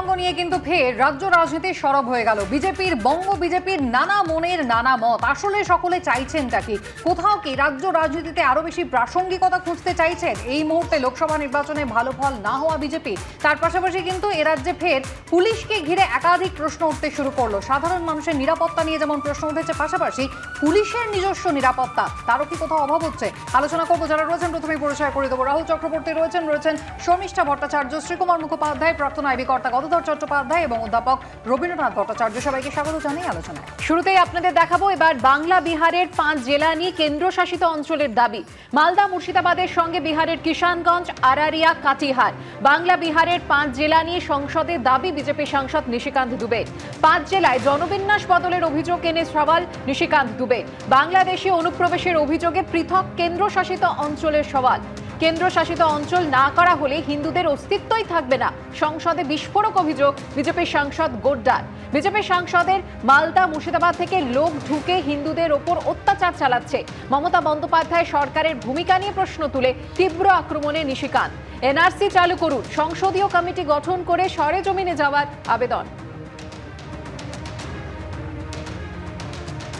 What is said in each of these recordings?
পশ্চিমবঙ্গ নিয়ে কিন্তু ফের রাজ্য রাজনীতি সরব হয়ে গেল। বিজেপির, বঙ্গ বিজেপির নানা মনের নানা মত। আসলে সকলে চাইছেনটা কি? কোথাও কি রাজ্য রাজনীতিতে আরও বেশি প্রাসঙ্গিকতা খুঁজতে চাইছেন? এই মুহূর্তে লোকসভা নির্বাচনে ভালো ফল না হওয়া বিজেপি। তার পাশাপাশি কিন্তু এ রাজ্যে ফের পুলিশকে ঘিরে একাধিক প্রশ্ন উঠতে শুরু করল। সাধারণ মানুষের নিরাপত্তা নিয়ে যেমন প্রশ্ন উঠেছে, পাশাপাশি পুলিশের নিজস্ব নিরাপত্তা, তারও কি কোথাও অভাব হচ্ছে? আলোচনা করব যারা রয়েছেন, প্রথমেই পরিচয় করে দেবো। রাহুল চক্রবর্তী রয়েছেন রয়েছেন শর্মিষ্ঠা ভট্টাচার্য, শ্রীকুমার মুখোপাধ্যায় প্রাক্তন আইবি কর্তা গদাধর চট্টোপাধ্যায় এবং অধ্যাপক রবীন্দ্রনাথ ভট্টাচার্য সবাইকে স্বাগত জানাই আলোচনায় শুরুতেই আপনাদের দেখাবো এবার বাংলা বিহারের পাঁচ জেলা নিয়ে কেন্দ্রশাসিত অঞ্চলের দাবি। মালদা, মুর্শিদাবাদের সঙ্গে বিহারের কিষানগঞ্জ, আরারিয়া, কাটিহার। বাংলা বিহারের পাঁচ জেলা নিয়ে সংসদে দাবি বিজেপি সাংসদ নিশিকান্ত দুবে। পাঁচ জেলায় জনবিন্যাস বদলের অভিযোগ এনে সওয়াল নিশিকান্ত দুবে। বাংলাদেশে অনুপ্রবেশের অভিযোগে পৃথক কেন্দ্রশাসিত অঞ্চলের সওয়াল। কেন্দ্রশাসিত অঞ্চল না করা হলে হিন্দুদের অস্তিত্বই থাকবে না সংসদে বিস্ফোরক অভিযোগ বিজেপির সাংসদ গোড্ডার বিজেপির সাংসদের মালদা মুর্শিদাবাদ থেকে লোক ঢুকে হিন্দুদের ওপর অত্যাচার চালাচ্ছে মমতা বন্দ্যোপাধ্যায় সরকারের ভূমিকা নিয়ে প্রশ্ন তুলে তীব্র আক্রমণে নিশিকান্ত এনআরসি চালু করুন সংসদীয় কমিটি গঠন করে সরেজমিনে যাওয়ার আবেদন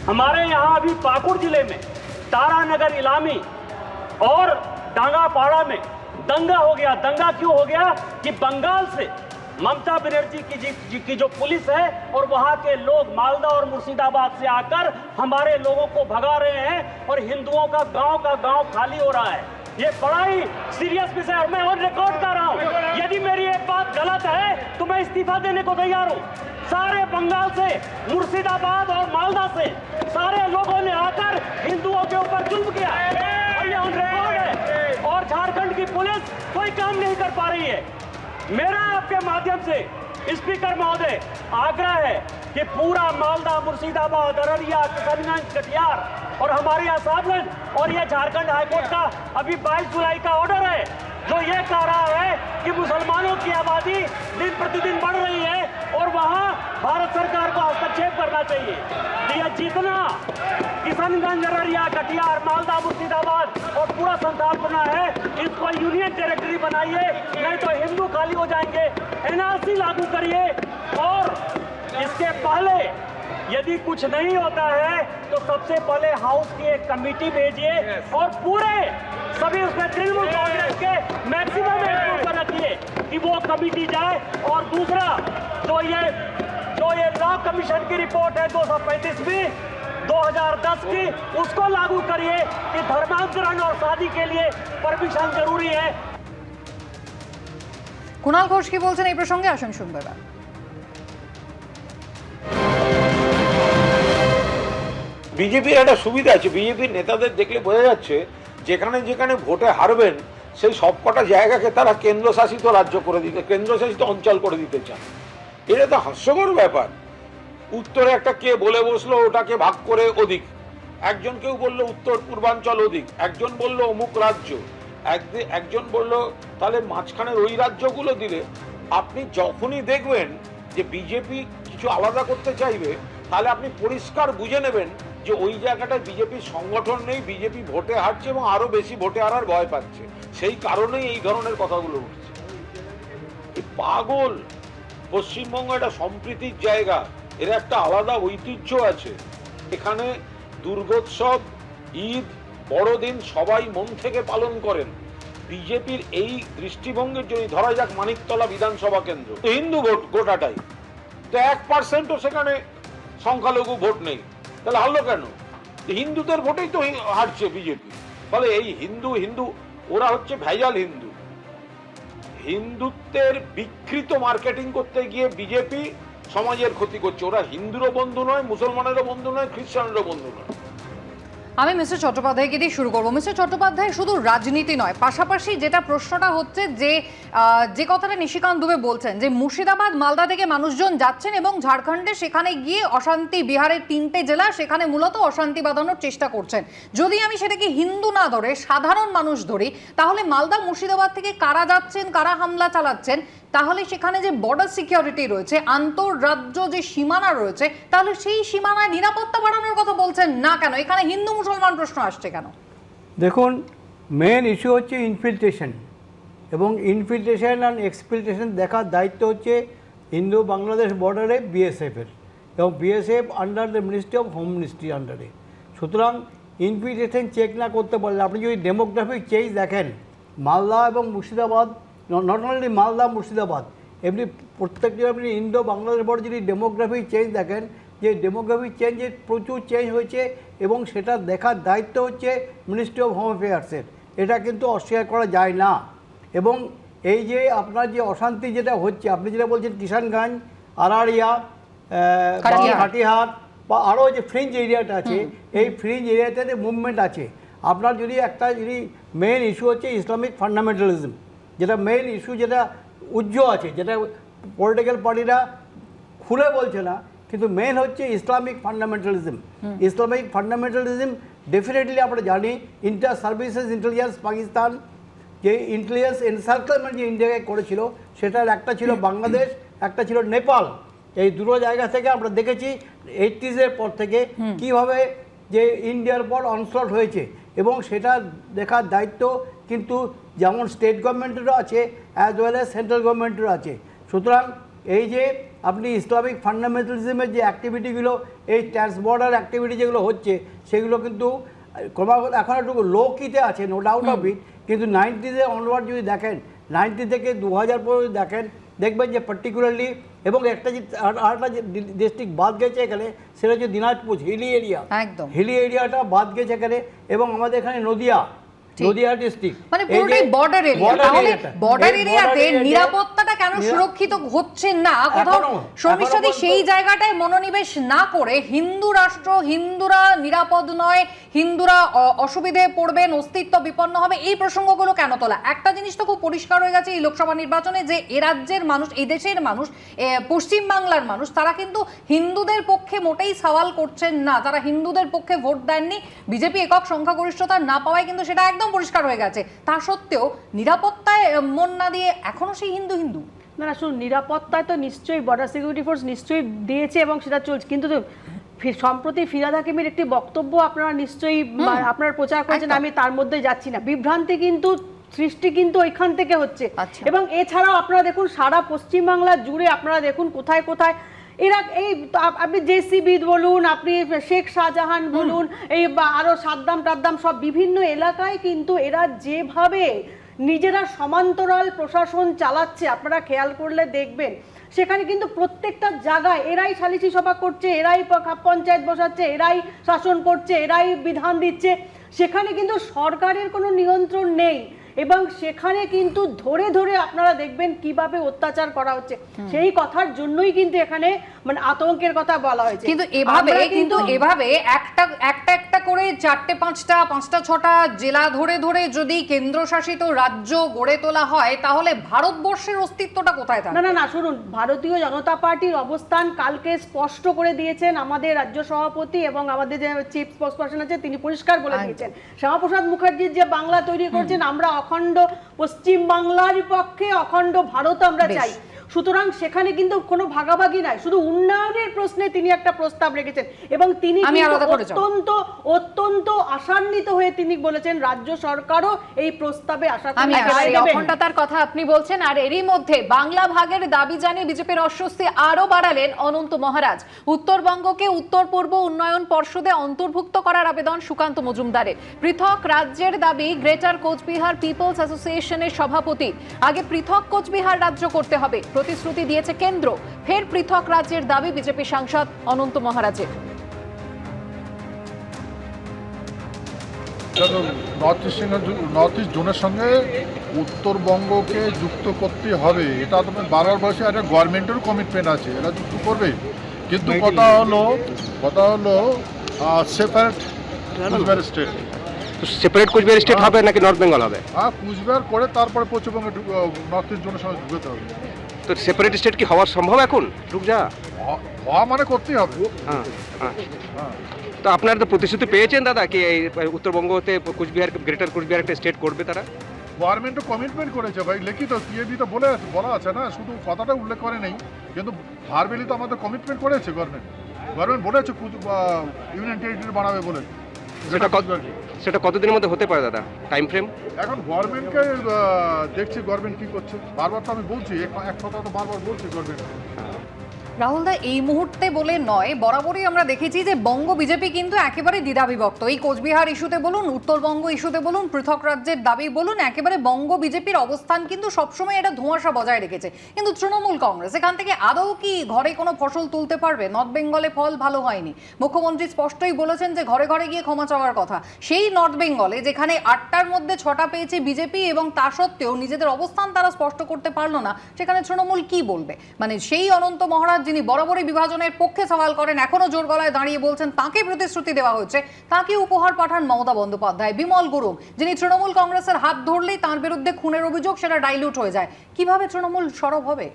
हमारे यहाँ अभी पाकुड़ जिले में तारानगर इलामी और डांगापाड़ा में दंगा हो गया। दंगा क्यों हो गया कि बंगाल से ममता बनर्जी की जी, की जो पुलिस है और वहाँ के लोग मालदा और मुर्शिदाबाद से आकर हमारे लोगों को भगा रहे हैं और हिंदुओं का गाँव का गाँव खाली हो रहा है। ये बड़ा ही सीरियस विषय और मैं ऑन रिकॉर्ड कर रहा हूँ। यदि मेरी एक बात गलत है तो मैं इस्तीफा देने को तैयार हूँ। सारे बंगाल से मुर्शिदाबाद और मालदा से सारे लोगों ने आकर हिंदुओं के ऊपर जुल्म किया और ये ऑन रिकॉर्ड है और झारखंड की पुलिस कोई काम नहीं कर पा रही है। मेरा आपके माध्यम से स्पीकर महोदय, आग्रह है कि पूरा मालदा, मुर्शिदाबाद, अररिया किशनगंज कटिहार और हमारे यहाँ साहबगंज और यह झारखंड हाईकोर्ट का अभी 22 जुलाई का ऑर्डर है। जो ये कह रहा है कि मुसलमानों की आबादी दिन प्रतिदिन बढ़ रही है और वहाँ भारत सरकार को हस्तक्षेप करना चाहिए। तो ये जितना किशनगंज अररिया कटिहार, मालदा, मुर्शिदाबाद और पूरा संथाल बना है, इसको यूनियन टेरिटरी बनाइए, नहीं तो हिंदू खाली हो जाएँगे। एनआरसी लागू करिए और इसके पहले यदि कुछ नहीं होता है तो सबसे पहले हाउस की एक कमेटी भेजिए और पूरे सभी उसमें तृणमूल कांग्रेस के मैक्सिमम एम्प्लॉय को रखिए कि वो कमेटी जाए और दूसरा जो ये जो ये लॉ कमीशन की रिपोर्ट है दो सौ पैंतीसवीं 2010 की उसको लागू करिए कि धर्मांतरण और शादी के लिए परमिशन जरूरी है কুণাল ঘোষ কি বলছেন এই প্রসঙ্গে আসুন শুনবে বিজেপির একটা সুবিধা আছে। বিজেপির নেতাদের দেখলে বোঝা যাচ্ছে, যেখানে যেখানে ভোটে হারবেন, সেই সবকটা জায়গাকে তারা কেন্দ্রশাসিত রাজ্য করে দিতে, কেন্দ্রশাসিত অঞ্চল করে দিতে চান এটা তো হাস্যকর ব্যাপার। উত্তরে একটা কে বলে বসল, ওটাকে ভাগ করে ওদিক। একজন কেউ বলল উত্তর, পূর্বাঞ্চল ওদিক। একজন বলল অমুক রাজ্য। একজন বলল, তাহলে মাঝখানের ওই রাজ্যগুলো দিলে আপনি যখনই দেখবেন যে বিজেপি কিছু আলাদা করতে চাইবে, তাহলে আপনি পরিষ্কার বুঝে নেবেন যে ওই জায়গাটা বিজেপির সংগঠন নেই, বিজেপি ভোটে হারছে এবং আরও বেশি ভোটে হারার ভয় পাচ্ছে। সেই কারণেই এই ধরনের কথাগুলো উঠছে। পাগল। পশ্চিমবঙ্গ একটা সম্প্রীতির জায়গা। এর একটা আলাদা ঐতিহ্য আছে। এখানে দুর্গোৎসব, ঈদ, বড়দিন সবাই মন থেকে পালন করেন। বিজেপির এই দৃষ্টিভঙ্গির জন্য ধরা যাক, মানিকতলা বিধানসভা কেন্দ্র। হিন্দু ভোট গোটাটাই। তো এক পার্সেন্টও সেখানে সংখ্যালঘু ভোট নেই। তাহলে হারলো কেন? হিন্দুদের ভোটেই তো হারছে বিজেপি। ফলে এই হিন্দু হিন্দু, ওরা হচ্ছে ভেজাল হিন্দু। হিন্দুত্বের বিকৃত মার্কেটিং করতে গিয়ে বিজেপি সমাজের ক্ষতি করছে। ওরা হিন্দুরও বন্ধু নয়, মুসলমানেরও বন্ধু নয়, খ্রিস্টানেরও বন্ধু নয়। আমি মিস্টার চট্টোপাধ্যায়কে দিয়ে শুরু করব। মিস্টার চট্টোপাধ্যায় শুধু রাজনীতি নয়, পাশাপাশি যেটা প্রশ্নটা হচ্ছে যে যে কথাটা নিশিকান্ত দুবে বলছেন, যে মুর্শিদাবাদ, মালদা থেকে মানুষজন যাচ্ছেন এবং ঝাড়খণ্ডে সেখানে গিয়ে অশান্তি, বিহারের তিনটে জেলা সেখানে মূলত অশান্তি বাঁধানোর চেষ্টা করছেন। যদি আমি সেটাকে হিন্দু না ধরে, সাধারণ মানুষ ধরি, তাহলে মালদা, মুর্শিদাবাদ থেকে কারা যাচ্ছেন, কারা হামলা চালাচ্ছেন তাহলে সেখানে যে বর্ডার সিকিউরিটি রয়েছে, আন্তঃরাজ্য যে সীমানা রয়েছে, তাহলে সেই সীমানায় নিরাপত্তা বাড়ানোর কথা বলছেন না কেন? এখানে হিন্দু মুসলমান প্রশ্ন আসছে কেন? দেখুন মেন ইস্যু হচ্ছে ইনফিল্ট্রেশন এবং ইনফিল্ট্রেশন অ্যান্ড এক্সফিল্ট্রেশন দেখার দায়িত্ব হচ্ছে হিন্দু বাংলাদেশ বর্ডারে বিএসএফের এবং BSF under the ministry of home ministry আন্ডারে সুতরাং ইনভিটেশন চেক না করতে পারলে, আপনি যদি ডেমোগ্রাফিক চেঞ্জ দেখেন, মালদা এবং মুর্শিদাবাদ নট অনলি মালদা মুর্শিদাবাদ এমনি প্রত্যেকটি আপনি ইন্দো বাংলাদেশ বর্ডার যদি ডেমোগ্রাফি চেঞ্জ দেখেন যে ডেমোগ্রাফি চেঞ্জের প্রচুর চেঞ্জ হয়েছে এবং সেটা দেখার দায়িত্ব হচ্ছে মিনিস্ট্রি অফ হোম অ্যাফেয়ার্সের এটা কিন্তু অস্বীকার করা যায় না। এবং এই যে আপনার যে অশান্তি যেটা হচ্ছে আপনি যেটা বলছেন কিষানগঞ্জ আরারিয়া আহ, বা আরও যে ফ্রিঞ্জ এরিয়াটা আছে এই ফ্রিঞ্জ এরিয়াতে মুভমেন্ট আছে। আপনার যদি একটা যদি মেইন ইস্যু হচ্ছে ইসলামিক ফান্ডামেন্টালিজম যেটা মেইন ইস্যু যেটা উজ্জ্ব আছে যেটা পলিটিক্যাল পার্টিরা খুলে বলছে না কিন্তু মেন হচ্ছে Islamic fundamentalism Islamic fundamentalism definitely আমরা জানি ইন্টার সার্ভিসেস ইন্টেলিজেন্স পাকিস্তান যে ইন্টেলিজেন্স এনসার্কেলমেন্ট যে ইন্ডিয়াকে করেছিল সেটার একটা ছিল বাংলাদেশ একটা ছিল নেপাল এই দুটো জায়গা থেকে আমরা দেখেছি এইটিজের পর থেকে কীভাবে যে ইন্ডিয়ার পর অনস্লট হয়েছে এবং সেটা দেখার দায়িত্ব কিন্তু যেমন স্টেট গভর্নমেন্টেরও আছে অ্যাজ ওয়েল এজ সেন্ট্রাল গভর্নমেন্টেরও আছে সুতরাং এই যে আপনি ইসলামিক ফান্ডামেন্টালিজমের যে অ্যাক্টিভিটিগুলো এই ট্রান্সবর্ডার অ্যাক্টিভিটি যেগুলো হচ্ছে সেগুলো কিন্তু ক্রমাগত এখন একটু লো কিতে আছে নো ডাউট অফ ইট কিন্তু নাইনটিজে অনওয়ার্ড যদি দেখেন নাইনটি থেকে দু হাজার পর্যন্ত দেখেন দেখবেন যে পার্টিকুলারলি এবং একটা যে আরেকটা যে ডিস্ট্রিক্ট বাদ গেছে এখানে সেটা হচ্ছে দিনাজপুর হিলি এরিয়া একদম। হিলি এরিয়াটা বাদ গেছে এখানে এবং আমাদের এখানে নদিয়া। নদিয়া ডিস্ট্রিক্ট মানে পুরোটাই বর্ডার এরিয়া তাহলে বর্ডার এরিয়াতে নিরাপত্তাটা কেন সুরক্ষিত হচ্ছে না? কোথাও এখনও পর্যন্ত- সেই জায়গাটায় মনোনিবেশ না করে হিন্দু রাষ্ট্র হিন্দুরা নিরাপদ নয় হিন্দুরা অসুবিধে পড়বেন অস্তিত্ব বিপন্ন হবে এই প্রসঙ্গগুলো কেন তোলা? একটা জিনিস তো খুব পরিষ্কার হয়ে গেছে এই লোকসভা নির্বাচনে যে এ রাজ্যের মানুষ এই দেশের মানুষ পশ্চিম বাংলার মানুষ তারা কিন্তু হিন্দুদের পক্ষে মোটেই সওয়াল করছেন না। তারা হিন্দুদের পক্ষে ভোট দেননি বিজেপি একক সংখ্যাগরিষ্ঠতা না পাওয়ায় কিন্তু সেটা একদম পরিষ্কার হয়ে গেছে। তা সত্ত্বেও নিরাপত্তায় মন না দিয়ে এখনও সেই হিন্দু হিন্দু? না না শুনুন নিরাপত্তায় তো নিশ্চয়ই বর্ডার সিকিউরিটি ফোর্স নিশ্চয়ই দিয়েছে এবং সেটা চলছে। কিন্তু সম্প্রতি ফিরাদ হাকিমের একটি বক্তব্য আপনারা নিশ্চয়ই আপনারা প্রচার করেছেন আমি তার মধ্যে যাচ্ছি না। বিভ্রান্তি কিন্তু সৃষ্টি কিন্তু ওইখান থেকে হচ্ছে। আচ্ছা। এবং এছাড়াও আপনারা দেখুন সারা পশ্চিমবাংলা জুড়ে আপনারা দেখুন কোথায় কোথায় এরা এই আপ- আপনি জেসিবি বলুন আপনি শেখ শাহজাহান বলুন এই বা আরও সাদ্দাম টাদ্দাম সব বিভিন্ন এলাকায় কিন্তু এরা যেভাবে নিজেরা সমান্তরাল প্রশাসন চালাচ্ছে আপনারা খেয়াল করলে দেখবেন। সেখানে কিন্তু প্রত্যেকটা জায়গায় এরাই সালিসি সভা করছে এরাই পঞ্চায়েত বসাচ্ছে এরাই শাসন করছে এরাই বিধান দিচ্ছে। সেখানে কিন্তু সরকারের কোনো নিয়ন্ত্রণ নেই। এবং সেখানে কিন্তু ধরে ধরে আপনারা দেখবেন কীভাবে অত্যাচার করা হচ্ছে। সেই কথার জন্যই কিন্তু এখানে মানে আতঙ্কের কথা বলা হয়েছে। কিন্তু এভাবে কিন্তু এভাবে একটা একটা একটা করে চারটে পাঁচটা পাঁচটা ছটা জেলা ধরে ধরে যদি কেন্দ্রশাসিত রাজ্য গড়ে তোলা হয় তাহলে ভারতবর্ষের অস্তিত্বটা কোথায় না না না শুনুন ভারতীয় জনতা পার্টির অবস্থান কালকে স্পষ্ট করে দিয়েছেন আমাদের রাজ্য সভাপতি এবং আমাদের যে চিফ স্পোক্সপারসন আছে তিনি পরিষ্কার বলে দিয়েছেন। শ্যামাপ্রসাদ মুখার্জির যে বাংলা তৈরি করছেন আমরা অখণ্ড পশ্চিমবাংলার পক্ষে অখণ্ড ভারত আমরা। চাই সুতরাং সেখানে কিন্তু কোনো ভাগাভাগি নাই। শুধু উন্নয়নের প্রশ্নে তিনি একটা প্রস্তাব রেখেছেন এবং তিনি। অত্যন্ত অত্যন্ত আশান্বিত হয়ে তিনি বলেছেন রাজ্য সরকারও এই প্রস্তাবে আশা। অখণ্ডতার কথা আপনি বলছেন আর এরই মধ্যে বাংলা ভাগের দাবি জানিয়ে বিজেপির অস্বস্তি আরও বাড়ালেন অনন্ত মহারাজ। উত্তরবঙ্গকে উত্তর পূর্ব উন্নয়ন পর্ষদে অন্তর্ভুক্ত করার আবেদন সুকান্ত মজুমদারের। পৃথক রাজ্যের দাবি গ্রেটার কোচবিহার পিপলস অ্যাসোসিয়েশনের সভাপতি। আগে পৃথক কোচবিহার রাজ্য করতে হবে। প্রতিশ্রুতি দিয়েছে কেন্দ্র। ফের পৃথক রাজ্যের দাবি বিজেপি সাংসদ অনন্ত মহারাজের। নর্থ ইস্ট জোনের সঙ্গে উত্তরবঙ্গকে যুক্ত করতে হবে। এটা তোমার বারবার বয়সে একটা গভর্নমেন্টেরও কমিটমেন্ট আছে এরা যুক্ত করবে। কিন্তু কথা হলো কথা হলো separate Coochbehar state separate Coochbehar state হবে নাকি নর্থ বেঙ্গল হবে? হ্যাঁ কুচবিহার করে তারপরে পশ্চিমবঙ্গে নর্থ ইস্ট জোনের সঙ্গে ঢুকতে হবে। তো সেপারেট স্টেট কি হওয়া সম্ভব এখন? ঢুক যা। হ- হওয়া মানে করতেই হবে। হ্যাঁ হ্যাঁ। তো আপনারা তো প্রতিশ্রুতি পেয়েছেন দাদা কি এই উত্তরবঙ্গতে কোচবিহার গ্রেটার কোচবিহার একটা স্টেট করবে তারা? গভর্নমেন্টও কমিটমেন্ট করেছে ভাই লিখিত পিএবি তো বলে আছে বলা আছে না শুধু কথাটা উল্লেখ করে নেই কিন্তু ভারবেলি তো আমাদের কমিটমেন্ট করেছে গভর্নমেন্ট গভর্নমেন্ট বলেছে ইউনিয়ন টেরিটরি বানাবে বলে। সেটা কত সেটা কতদিনের মধ্যে হতে পারে, দাদা? টাইম ফ্রেম এখন গভর্নমেন্টকে দেখছি গভর্নমেন্ট কি করছে। বারবার তো আমি বলছি, এক কথা তো বারবার বলছি গভর্নমেন্ট রাহুল দা, এই মুহূর্তে বলে নয়, বরাবরই আমরা দেখেছি যে বঙ্গ বিজেপি কিন্তু একেবারে দ্বিধাবিভক্ত। এই কোচবিহার ইস্যুতে বলুন, উত্তরবঙ্গ ইস্যুতে বলুন, পৃথক রাজ্যের দাবি বলুন, একেবারে বঙ্গ বিজেপির অবস্থান কিন্তু সবসময় এটা ধোঁয়াশা বজায় রেখেছে। কিন্তু তৃণমূল কংগ্রেস, এখান থেকে আদৌ কি ঘরে কোনো ফসল তুলতে পারবে? নর্থ বেঙ্গলে ফল ভালো হয়নি। মুখ্যমন্ত্রী স্পষ্টই বলেছেন যে ঘরে ঘরে গিয়ে ক্ষমা চাওয়ার কথা। সেই নর্থ বেঙ্গলে, যেখানে আটটার মধ্যে ছটা পেয়েছে বিজেপি এবং তা সত্ত্বেও নিজেদের অবস্থান তারা স্পষ্ট করতে পারল না, সেখানে তৃণমূল কি বলবে? মানে সেই অনন্ত মহারাজ যিনি বরাবরই বিভাজনের পক্ষে সওয়াল করেন। এখনও জোর গলায় দাঁড়িয়ে বলছেন তাকে প্রতিশ্রুতি দেওয়া হচ্ছে। তাকে উপহার পাঠান মমতা বন্দ্যোপাধ্যায়। বিমল গুরুং যিনি তৃণমূল কংগ্রেসের হাত ধরলেই তার বিরুদ্ধে খুনের অভিযোগ সেটা ডাইলুট হয়ে যায়। কীভাবে তৃণমূল সরব হবে?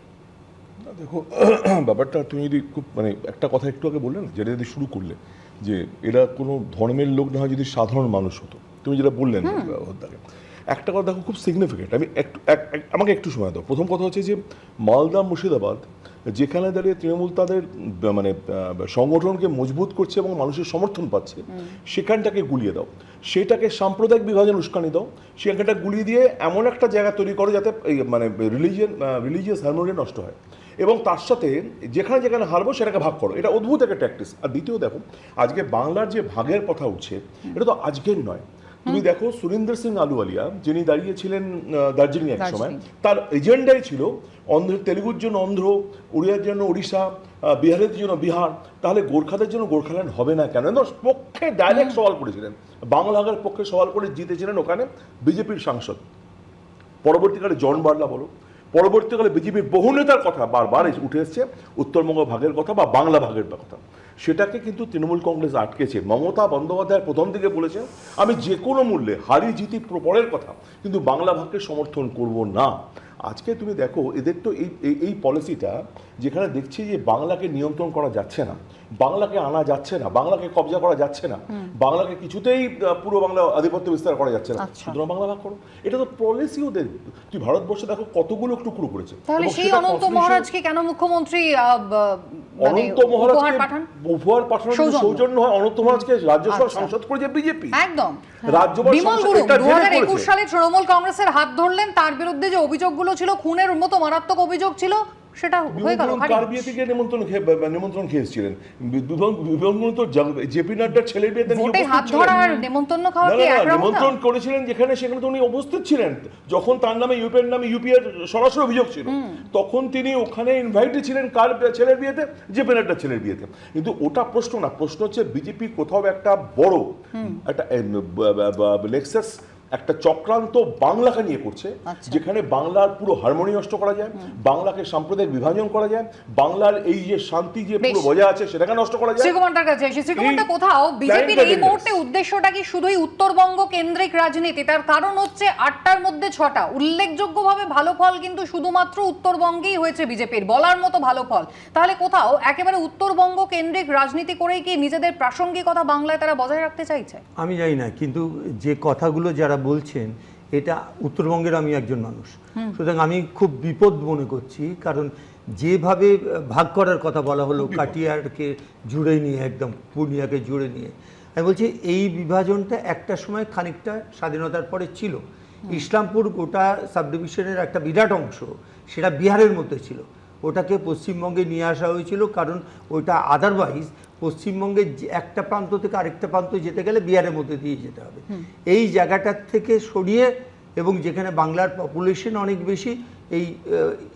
দেখো ব্যাপারটা তুমি যদি খুব মানে একটা কথা একটু আগে বললে না যেটা যদি শুরু করলে যে এরা কোনো ধর্মের লোক না হয় যদি সাধারণ মানুষ হতো। তুমি যেটা বললেন হত্যাকে একটা কথা দেখো খুব সিগনিফিকেন্ট আমি একটু এক- এক- আমাকে একটু সময় দাও। প্রথম কথা হচ্ছে যে মালদা মুর্শিদাবাদ যেখানে দাঁড়িয়ে তৃণমূল তাদের মানে সংগঠনকে মজবুত করছে এবং মানুষের সমর্থন পাচ্ছে সেখানটাকে গুলিয়ে দাও। সেটাকে সাম্প্রদায়িক বিভাজন উস্কানি দাও। সেখানটা গুলিয়ে দিয়ে এমন একটা জায়গা তৈরি করো যাতে মানে রিলিজিয়ান রিলিজিয়াস হারমোনি নষ্ট হয়। এবং তার সাথে যেখানে যেখানে হারবো সেটাকে ভাগ করো। এটা অদ্ভুত একটা প্র্যাকটিস আর দ্বিতীয় দেখো আজকে বাংলার যে ভাগের কথা উঠছে এটা তো আজকের নয়। তুমি দেখো সুরেন্দ্র সিং আলুওয়ালিয়া যিনি দাঁড়িয়েছিলেন দার্জিলিং এক সময় তার এজেন্ডাই ছিল অন্ধ্র তেলেগুর জন্য অন্ধ্র উড়িয়ার জন্য উড়িষ্যা বিহারের জন্য বিহার। তাহলে গোর্খাদের জন্য গোর্খাল্যান্ড হবে না কেন? পক্ষে ডাইরেক্ট সওয়াল করেছিলেন। বাংলা ভাগের পক্ষে সওয়াল করে জিতেছিলেন ওখানে বিজেপির সাংসদ। পরবর্তীকালে জন বার্লা বলো পরবর্তীকালে বিজেপির বহু নেতার কথা বারবার উঠে এসছে, উত্তরবঙ্গ ভাগের কথা বা বাংলা ভাগের কথা। সেটাকে কিন্তু তৃণমূল কংগ্রেস আটকেছে। মমতা বন্দ্যোপাধ্যায় প্রথম দিকে বলেছেন, আমি যে কোনো মূল্যে হারি জিতি প্র- পরের কথা, কিন্তু বাংলা ভাগকে সমর্থন করব না। আজকে তুমি দেখো, এদের তো এই- এই পলিসিটা যেখানে দেখছি যে বাংলাকে নিয়ন্ত্রণ করা যাচ্ছে না বাংলাকে আনা যাচ্ছে না বাংলাকে কবজা করা যাচ্ছে না বাংলাকে কিছুতেই পুরো বাংলা আধিপত্য বিস্তার করা যাচ্ছে না। আচ্ছা। সুতরাং বাংলা ভাগ করো। এটা তো পলিসি ওদের তুই ভারতবর্ষে দেখো কতগুলো টুকরো করেছে। তাহলে সেই অনন্ত মহারাজকে কেন মুখ্যমন্ত্রী মানে অনন্ত মহারাজকে উপহার পাঠানোর সৌজন্য। হয় অনন্ত মহারাজকে রাজ্যসভার আচ্ছা। সাংসদ করেছে বিজেপি একদম। রাজ্যসভার বিমল সাংসদ দু হাজার একুশ সালে তৃণমূল কংগ্রেসের হাত ধরলেন তার বিরুদ্ধে যে অভিযোগগুলো ছিল খুনের মতো মারাত্মক অভিযোগ ছিল সেটা হয়ে গেল কার বিয়ে থেকে নিমন্ত্রণ নিমন্ত্রণ খেয়েছিলেন? তো জেপি নাড্ডার ছেলের বিয়েতে ভোটে হাত নেমন্তন্ন খাওয়া কি নিমন্ত্রণ করেছিলেন যেখানে সেখানে তো উনি উপস্থিত ছিলেন। যখন তার নামে ইউপিএর নামে ইউপিএর সরাসরি অভিযোগ ছিল। তখন তিনি ওখানে ইনভাইটেড ছিলেন কার ছেলের বিয়েতে? যে পেনারটার ছেলের বিয়েতে। কিন্তু ওটা প্রশ্ন না প্রশ্ন হচ্ছে বিজেপি কোথাও একটা বড় একটা লেক্সাস একটা চক্রান্ত বাংলাকে নিয়ে করছে আচ্ছা। যেখানে বাংলার পুরো হারমোনি নষ্ট করা যায় বাংলাকে সাম্প্রদায়িক বিভাজন করা যায় বাংলার এই যে শান্তি যে পুরো বজায় আছে সেটাকে নষ্ট করা যায়। শ্রীকুমারটার কাছে আসি। শ্রীকুমারটা কোথাও? বিজেপির এই মুহূর্তে উদ্দেশ্যটা কি শুধুই উত্তরবঙ্গ কেন্দ্রিক রাজনীতি? তার কারণ হচ্ছে আটটার মধ্যে ছটা। উল্লেখযোগ্যভাবে ভালো ফল কিন্তু শুধুমাত্র উত্তরবঙ্গেই হয়েছে বিজেপির। বলার মতো ভালো ফল। তাহলে কোথাও একেবারে উত্তরবঙ্গ কেন্দ্রিক রাজনীতি করেই কি নিজেদের প্রাসঙ্গিকতা বাংলায় তারা বজায় রাখতে চাইছে? আমি জানি না কিন্তু যে কথাগুলো যারা বলছেন এটা উত্তরবঙ্গের আমি একজন মানুষ। সুতরাং আমি খুব বিপদ মনে করছি কারণ যেভাবে ভাগ করার কথা বলা হলো কাটিয়ারকে জুড়ে নিয়ে একদম পূর্ণিয়াকে জুড়ে নিয়ে। আমি বলছি এই বিভাজনটা একটা সময় খানিকটা স্বাধীনতার পরে ছিল। ইসলামপুর গোটা সাব ডিভিশনের একটা বিরাট অংশ সেটা বিহারের মধ্যে ছিল। ওটাকে পশ্চিমবঙ্গে নিয়ে আসা হয়েছিল কারণ ওটা আদারওয়াইজ পশ্চিমবঙ্গের একটা প্রান্ত থেকে আরেকটা প্রান্ত যেতে গেলে বিহারের মধ্যে দিয়ে যেতে হবে। এই জায়গাটার থেকে সরিয়ে এবং যেখানে বাংলার পপুলেশন অনেক বেশি এই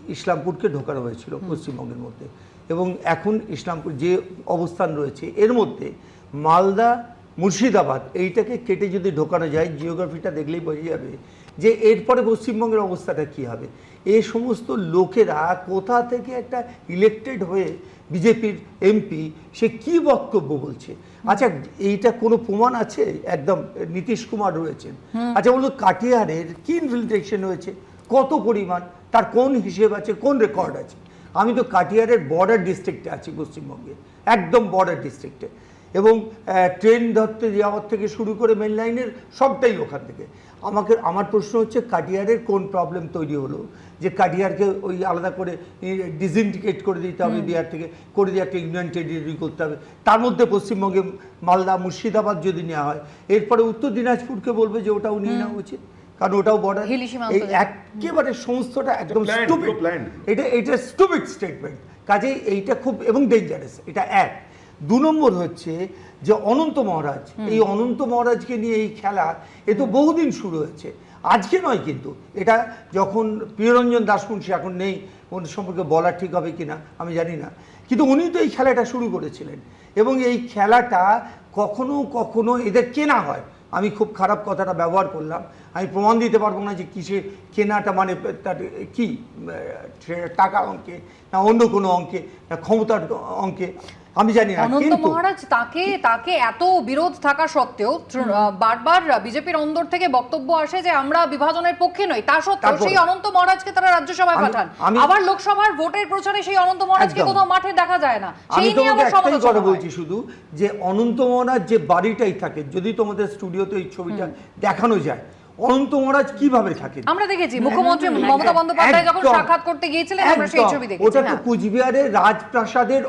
ইসলামপুরকে ঢোকানো হয়েছিল পশ্চিমবঙ্গের মধ্যে। এবং এখন ইসলামপুর যে অবস্থান রয়েছে এর মধ্যে মালদা মুর্শিদাবাদ এইটাকে কেটে যদি ঢোকানো যায় জিওগ্রাফিটা দেখলেই বোঝা যাবে যে এরপরে পশ্চিমবঙ্গের অবস্থাটা কী হবে? এই সমস্ত লোকেরা কোথা থেকে একটা ইলেক্টেড হয়ে বিজেপির এমপি সে কি বক্তব্য বলছে? আচ্ছা এইটা কোনো প্রমাণ আছে? একদম নীতিশ কুমার রয়েছেন। আচ্ছা বলুন কাটিয়ারের কি ইনফিল্ট্রেশন হয়েছে? কত পরিমাণ? তার কোন হিসেব আছে? কোন রেকর্ড আছে? আমি তো কাটিয়ারের বর্ডার ডিস্ট্রিক্টে আছি পশ্চিমবঙ্গে একদম বর্ডার ডিস্ট্রিক্টে এবং ট্রেন ধরতে যাওয়ার থেকে শুরু করে মেন লাইনের সবটাই ওখান থেকে। আমাকে আমার প্রশ্ন হচ্ছে কাটিয়ারের কোন প্রবলেম তৈরি হলো? যে কাটিয়ারকে ওই আলাদা করে ডিসইন্ডিকেট করে দিতে হবে বিহার থেকে করে দিয়ে একটা ইউনিয়ন টেরিটরি করতে হবে। তার মধ্যে পশ্চিমবঙ্গে মালদা মুর্শিদাবাদ যদি নেওয়া হয় এরপরে উত্তর দিনাজপুরকে বলবে যে ওটাও নিয়ে নেওয়া উচিত। কারণ ওটাও বর্ডার এই একেবারে সমস্তটা একদম। এটা এটা স্টুপিড স্টেটমেন্ট কাজেই এইটা খুব এবং ডেঞ্জারাস এটা এক। দু নম্বর হচ্ছে যে অনন্ত মহারাজ এই অনন্ত মহারাজকে নিয়ে এই খেলা এ তো বহুদিন শুরু হয়েছে। আজকে নয় কিন্তু এটা যখন প্রিয়রঞ্জন দাসমুন্সী এখন নেই ওর সম্পর্কে বলা ঠিক হবে কিনা আমি জানি না। কিন্তু উনি তো এই খেলাটা শুরু করেছিলেন। এবং এই খেলাটা কখনো কখনো এদের কেনা হয়। আমি খুব খারাপ কথাটা ব্যবহার করলাম। আমি প্রমাণ দিতে পারব না যে কিসে কেনাটা মানে তার কি টাকা অঙ্কে না অন্য কোনো অঙ্কে না ক্ষমতার অঙ্কে। আমি জানি না অনন্ত মহারাজ তাকে তাকে এত বিরোধ থাকা সত্ত্বেও বারবার বিজেপির অন্দর থেকে বক্তব্য আসে যে আমরা বিভাজনের পক্ষে নই তা সত্ত্বেও সেই অনন্ত মহারাজকে তারা রাজ্যসভায় পাঠান। আবার লোকসভার ভোটের প্রচারে সেই অনন্ত মহারাজকে কোথাও মাঠে দেখা যায় না। আমি তোমাকে একটাই কথা বলছি শুধু যে অনন্ত মহারাজ যে বাড়িটাই থাকে যদি তোমাদের স্টুডিওতে এই ছবিটা দেখানো যায় অনন্ত মহারাজ কীভাবে থাকেন? আমরা দেখেছি মুখ্যমন্ত্রী মমতা বন্দ্যোপাধ্যায় যখন সাক্ষাৎ করতে গিয়েছিলেন আমরা সেই। ছবি দেখেছি ওটা তো হ্যাঁ। কুচবিহারের রাজপ্রাসাদের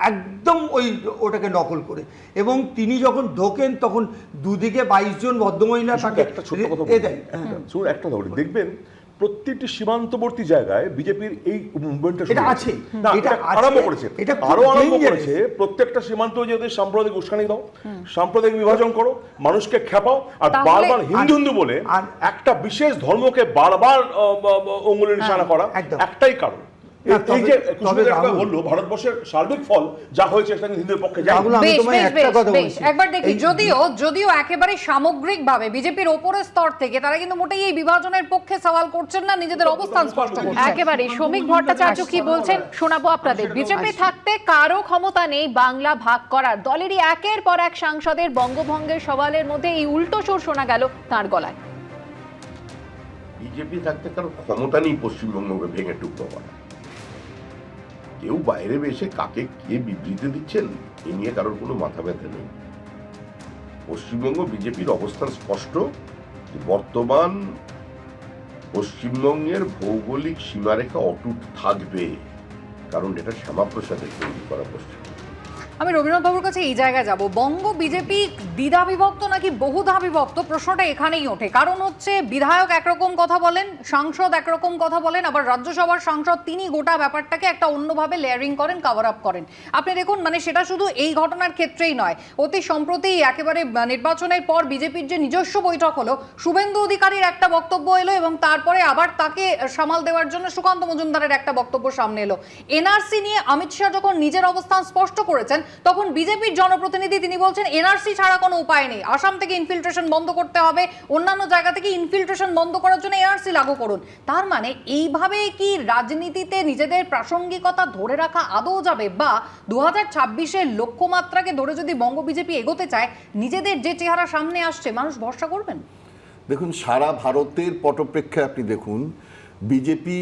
একদম ওই ওটাকে নকল করে এবং তিনি যখন ঢোকেন তখন দুদিকে বাইশ জন ভদ্রমহিলা থাকে একটা ছোট্ট কথা। দেয় হ্যাঁ। শুনুন একটা কথা দেখবেন প্রত্যেকটি সীমান্তবর্তী জায়গায় বিজেপির এই মুভমেন্টটা এটা আছে। এটা আরম্ভ করেছে এটা আরও আরম্ভ করেছে প্রত্যেকটা সীমান্ত যদি সাম্প্রদায়িক উস্কানি দাও সাম্প্রদায়িক বিভাজন করো মানুষকে খেপাও আর বারবার হিন্দু হিন্দু বলে আর- একটা বিশেষ ধর্মকে বারবার আহ, আহ, নিশানা করা একদম। একটাই কারণ এই- না, এই তবে- যে তবে কুচবিহারের কথা রাহুল- বলল ভারতবর্ষের সার্বিক ফল যা হয়েছে সেটা হিন্দুদের পক্ষে যায় রাহুল, আমি বেশ তোমায় বেশ একটা বেশ কথা বেশ বলছি। একবার দেখি যদিও যদিও একেবারে সামগ্রিকভাবে বিজেপির ওপরের স্তর থেকে তারা কিন্তু মোটেই এই বিভাজনের পক্ষে সওয়াল করছেন না নিজেদের অবস্থান স্পষ্ট করছেন। একেবারে শ্রমিক ভট্টাচার্য কি বলছেন শোনাবো আপনাদের। বিজেপি থাকতে কারও ক্ষমতা নেই বাংলা ভাগ করার। দলেরই একের পর এক সাংসদের বঙ্গভঙ্গের সওয়ালের মধ্যে এই উল্টো সুর শোনা গেল তার গলায়। বিজেপি থাকতে কারও ক্ষমতা নেই পশ্চিমবঙ্গকে ভেঙে টুকরো করা। কেউ বাইরে এসে কাকে কে বিবৃতি দিচ্ছেন, এ নিয়ে কারোর কোনো মাথা ব্যথা নেই। পশ্চিমবঙ্গ বিজেপির অবস্থান স্পষ্ট বর্তমান পশ্চিমবঙ্গের ভৌগোলিক সীমারেখা অটুট থাকবে, কারণ এটা শ্যামাপ্রসাদের তৈরি করা পশ্চিমবঙ্গ। আমি রবীন্দ্রনাথ বাবুর কাছে এই জায়গায় যাব। বঙ্গ বিজেপি দ্বিধা বিভক্ত নাকি বহুধা বিভক্ত? প্রশ্নটা এখানেই ওঠে। কারণ হচ্ছে বিধায়ক একরকম কথা বলেন, সাংসদ একরকম কথা বলেন, আবার রাজ্যসভার সাংসদ তিনি গোটা ব্যাপারটাকে একটা অন্যভাবে লেয়ারিং করেন কভার আপ করেন। আপনি দেখুন মানে সেটা শুধু এই ঘটনার ক্ষেত্রেই নয়। অতি সম্প্রতি একেবারে নির্বাচনের পর বিজেপির যে নিজস্ব বৈঠক হলো, শুভেন্দু অধিকারীর একটা বক্তব্য এলো এবং তারপরে আবার তাকে সামাল দেওয়ার জন্য সুকান্ত মজুমদারের একটা বক্তব্য সামনে এলো। এনআরসি নিয়ে অমিত শাহ যখন নিজের অবস্থান স্পষ্ট করেছেন তখন বিজেপির জনপ্রতিনিধি তিনি বলছেন, এনআরসি ছাড়া কোনো উপায় নেই। আসাম থেকে ইনফিল্ট্রেশন বন্ধ করতে হবে। অন্যান্য জায়গা থেকে ইনফিল্ট্রেশন বন্ধ করার জন্য এনআরসি লাগু করুন। তার মানে এইভাবে কি রাজনীতিতে নিজেদের প্রাসঙ্গিকতা ধরে রাখা আদৌ যাবে? বা দু হাজার ছাব্বিশের লক্ষ্যমাত্রাকে ধরে যদি বঙ্গ বিজেপি এগোতে চায়, নিজেদের যে চেহারা সামনে আসছে, মানুষ ভরসা করবেন? দেখুন, সারা ভারতের পটপ্রেক্ষে আপনি দেখুন, বিজেপি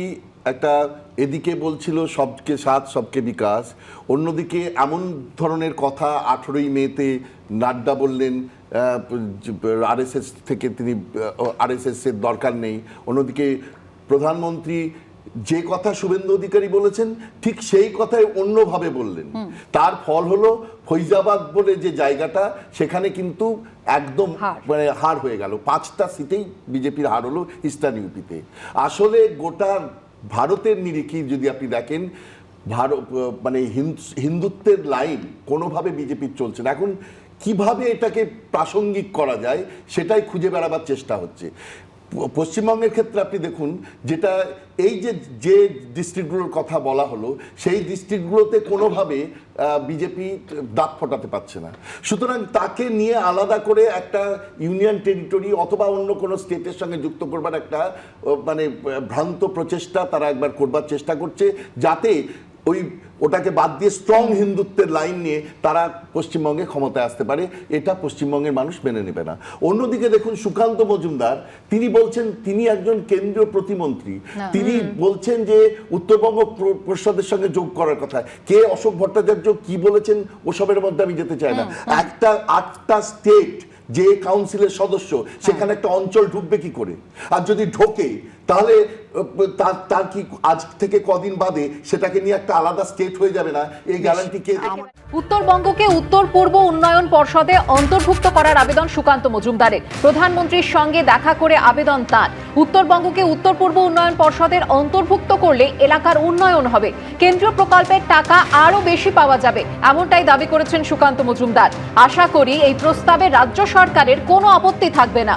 একটা এদিকে বলছিল সবকে সাথ সবকে বিকাশ। অন্যদিকে এমন ধরনের কথা আঠেরোই মেতে নাড্ডা বললেন আরএসএস থেকে তিনি আরএসএস এর দরকার নেই। অন্যদিকে প্রধানমন্ত্রী যে কথা শুভেন্দু অধিকারী বলেছেন ঠিক সেই কথাই অন্যভাবে বললেন। তার ফল হলো ফৈজাবাদ বলে যে জায়গাটা সেখানে কিন্তু একদম মানে হার হয়ে গেল। পাঁচটা সিটেই বিজেপির হার হলো ইস্টার্ন ইউপিতে। আসলে গোটা ভারতের নিরিখে যদি আপনি দেখেন, ভারত মানে হিন্দু- হিন্দুত্বের লাইন কোনোভাবে বিজেপির চলছে না। এখন কীভাবে এটাকে প্রাসঙ্গিক করা যায়, সেটাই খুঁজে বেড়াবার চেষ্টা হচ্ছে। পশ্চিমবঙ্গের ক্ষেত্রে আপনি দেখুন, যেটা এই যে যে ডিস্ট্রিক্টগুলোর কথা বলা হলো, সেই ডিস্ট্রিক্টগুলোতে কোনোভাবে বিজেপি দাঁত ফোটাতে পারছে না। সুতরাং তাকে নিয়ে আলাদা করে একটা ইউনিয়ন টেরিটরি অথবা অন্য কোনো স্টেটের সঙ্গে যুক্ত করবার একটা মানে ভ্রান্ত প্রচেষ্টা তারা একবার করবার চেষ্টা করছে, যাতে ওই ওটাকে বাদ দিয়ে স্ট্রং হিন্দুত্বের লাইন নিয়ে তারা পশ্চিমবঙ্গে ক্ষমতায় আসতে পারে এটা পশ্চিমবঙ্গের মানুষ মেনে নেবে না। অন্যদিকে দেখুন সুকান্ত মজুমদার তিনি বলছেন তিনি একজন কেন্দ্রীয় প্রতিমন্ত্রী। তিনি বলছেন যে উত্তরবঙ্গ প্র- পরিষদের সঙ্গে যোগ করার কথা। কে অশোক ভট্টাচার্য কি বলেছেন ওসবের মধ্যে আমি যেতে চাই না। একটা আটটা স্টেট যে কাউন্সিলের সদস্য সেখানে একটা অঞ্চল ঢুকবে কি করে? আর যদি ঢোকে তাহলে তার তার কি আজ থেকে কদিন বাদে সেটাকে নিয়ে একটা আলাদা স্টেট হয়ে যাবে না? এই গ্যারান্টি কে উত্তরবঙ্গকে উত্তর পূর্ব উন্নয়ন পর্ষদে অন্তর্ভুক্ত করার আবেদন সুকান্ত মজুমদারের। প্রধানমন্ত্রীর সঙ্গে দেখা করে আবেদন তার। উত্তরবঙ্গকে উত্তর পূর্ব উন্নয়ন পর্ষদের অন্তর্ভুক্ত করলে এলাকার উন্নয়ন হবে। কেন্দ্রীয় প্রকল্পের টাকা আরও বেশি পাওয়া যাবে এমনটাই দাবি করেছেন সুকান্ত মজুমদার। আশা করি এই প্রস্তাবে রাজ্য সরকারের কোনো আপত্তি থাকবে না।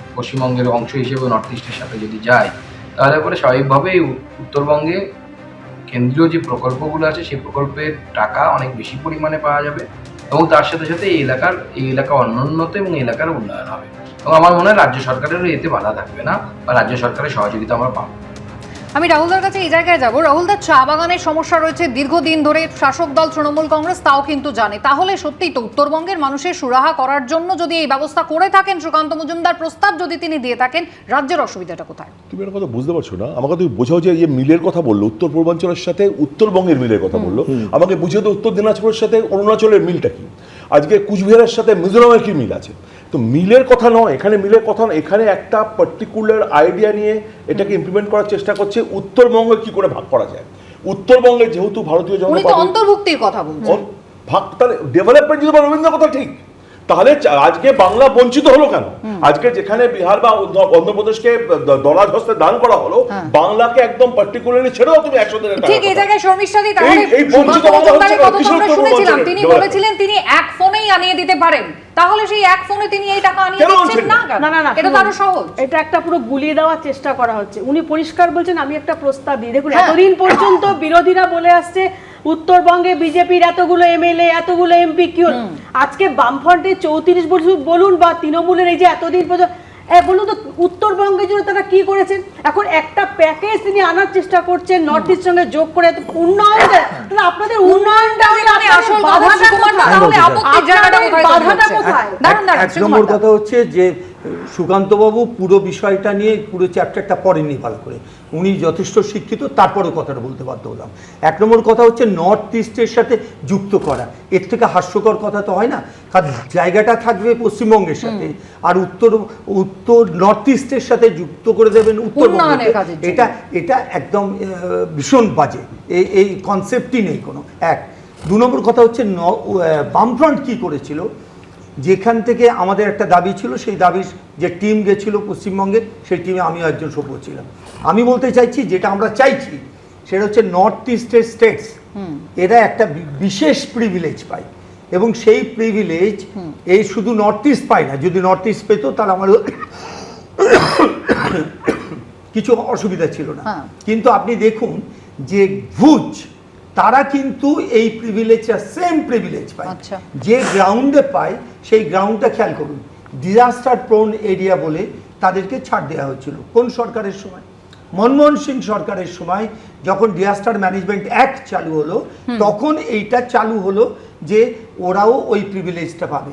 পশ্চিমবঙ্গের অংশ হিসেবে নর্থ ইস্টের সাথে যদি যায়, তাহলে পরে স্বাভাবিকভাবেই উত্তরবঙ্গে কেন্দ্রীয় যে প্রকল্পগুলো আছে, সেই প্রকল্পের টাকা অনেক বেশি পরিমাণে পাওয়া যাবে এবং তার সাথে সাথে এই এলাকার, এই এলাকা অনুন্নত এবং এলাকার উন্নয়ন হবে। এবং আমার মনে হয় রাজ্য সরকারেরও এতে বাধা থাকবে না বা রাজ্য সরকারের সহযোগিতা আমরা পাবো। আমি রাহুলদার কাছে এই জায়গায় যাব। রাহুলদার চা বাগানের সমস্যা রয়েছে। দীর্ঘদিন ধরে শাসক দল তৃণমূল কংগ্রেস তাও কিন্তু জানে। তাহলে সত্যিই তো উত্তরবঙ্গের মানুষের সুরাহা করার জন্য যদি এই ব্যবস্থা করে থাকেন সুকান্ত মজুমদার প্রস্তাব যদি তিনি দিয়ে থাকেন রাজ্যের অসুবিধাটা কোথায়? তুমি একটা কথা বুঝতে পারছ না? আমাকে তুমি বোঝাও যে মিলের কথা বলল উত্তর পূর্বাঞ্চলের সাথে উত্তরবঙ্গের মিলের কথা বলল। আমাকে বুঝিয়ে তো উত্তর দিনাজপুরের সাথে অরুণাচলের মিলটা কি? আজকে কুচবিহারের সাথে মিজোরামের কি মিল আছে? তো মিলের কথা নয় এখানে মিলের কথা নয় এখানে একটা পার্টিকুলার আইডিয়া নিয়ে এটাকে ইমপ্লিমেন্ট করার চেষ্টা করছে উত্তরবঙ্গে কি করে ভাগ করা যায়? উত্তরবঙ্গে যেহেতু ভারতীয় জনতা অন্তর্ভুক্তির কথা বলছেন। ভাগ তাহলে ডেভেলপমেন্ট যদি রবীন্দ্র কথা ঠিক। তাহলে আজকে বাংলা বঞ্চিত হলো কেন? আজকে যেখানে বিহার বা অন্ধ্রপ্রদেশকে দলাজ হস্তে দান করা হলো বাংলাকে একদম পার্টিকুলারলি ছেড়েও তুমি একশো দিনের ঠিক এই জায়গায় শর্মিষ্ঠা দি তাহলে এই- বঞ্চিত শুনেছিলাম। তিনি বলেছিলেন তিনি এক ফোনেই আনিয়ে দিতে পারেন। তাহলে সেই এক ফোনে তিনি এই টাকা আনিয়ে দিচ্ছেন না না? কেন? না না না এটা তো আরও সহজ। এটা একটা পুরো গুলিয়ে দেওয়ার চেষ্টা করা হচ্ছে। উনি পরিষ্কার বলছেন আমি একটা প্রস্তাব দিই। দেখুন হ্যাঁ। এতদিন পর্যন্ত বিরোধীরা বলে আসছে উত্তরবঙ্গে বিজেপির এতগুলো এমএলএ এতগুলো এমপি কি হলো? আজকে বামফ্রন্টের চৌত্রিশ বলুন বা তৃণমূলের এই যে এতদিন পর্যন্ত বলুন তো উত্তরবঙ্গের জন্য তারা কি করেছেন? এখন একটা প্যাকেজ তিনি আনার চেষ্টা করছেন নর্থ ইস্ট সঙ্গে যোগ করে উন্নয়ন তাহলে আপনাদের উন্নয়নটা আসল বাধাটা কোথায়? দাঁড়ান দাঁড়ান এক নম্বর কথা হচ্ছে যে সুকান্তবাবু পুরো বিষয়টা নিয়ে পুরো চ্যাপ্টারটা পড়েননি ভালো করে। উনি যথেষ্ট শিক্ষিত তারপরে কথাটা বলতে বাধ্য হলাম। এক নম্বর কথা হচ্ছে নর্থ ইস্টের সাথে যুক্ত করা। এর থেকে হাস্যকর কথা তো হয় না কারণ জায়গাটা থাকবে পশ্চিমবঙ্গের সাথে। আর উত্তর উত্তর নর্থ ইস্টের সাথে যুক্ত করে দেবেন জন্য। এটা এটা একদম ভীষণ বাজে। এই এই কনসেপ্টই নেই কোনো। এক দু নম্বর কথা হচ্ছে বামফ্রন্ট কি করেছিল? যেখান থেকে আমাদের একটা দাবি ছিল সেই দাবির যে টিম গেছিল পশ্চিমবঙ্গে সেই টিমে আমিও একজন সভ্য ছিলাম। আমি বলতে চাইছি যেটা আমরা চাইছি সেটা হচ্ছে নর্থ ইস্টের স্টেটস এরা একটা বিশেষ প্রিভিলেজ পায়। এবং সেই প্রিভিলেজ এই শুধু নর্থ ইস্ট পায় না যদি নর্থ ইস্ট পেতো তাহলে আমার কিছু অসুবিধা ছিল না। হ্যাঁ। কিন্তু আপনি দেখুন যে ভুজ তারা কিন্তু এই প্রিভিলেজটা সেম প্রিভিলেজ পায়। আচ্ছা। যে গ্রাউন্ডে পায় সেই গ্রাউন্ডটা খেয়াল করুন। ডিজাস্টার প্রোন এরিয়া বলে তাদেরকে ছাড় দেওয়া হয়েছিল। কোন সরকারের সময়? মনমোহন সিং সরকারের সময় যখন ডিজাস্টার ম্যানেজমেন্ট অ্যাক্ট চালু হলো তখন এইটা চালু হলো যে ওরাও ওই প্রিভিলেজটা পাবে।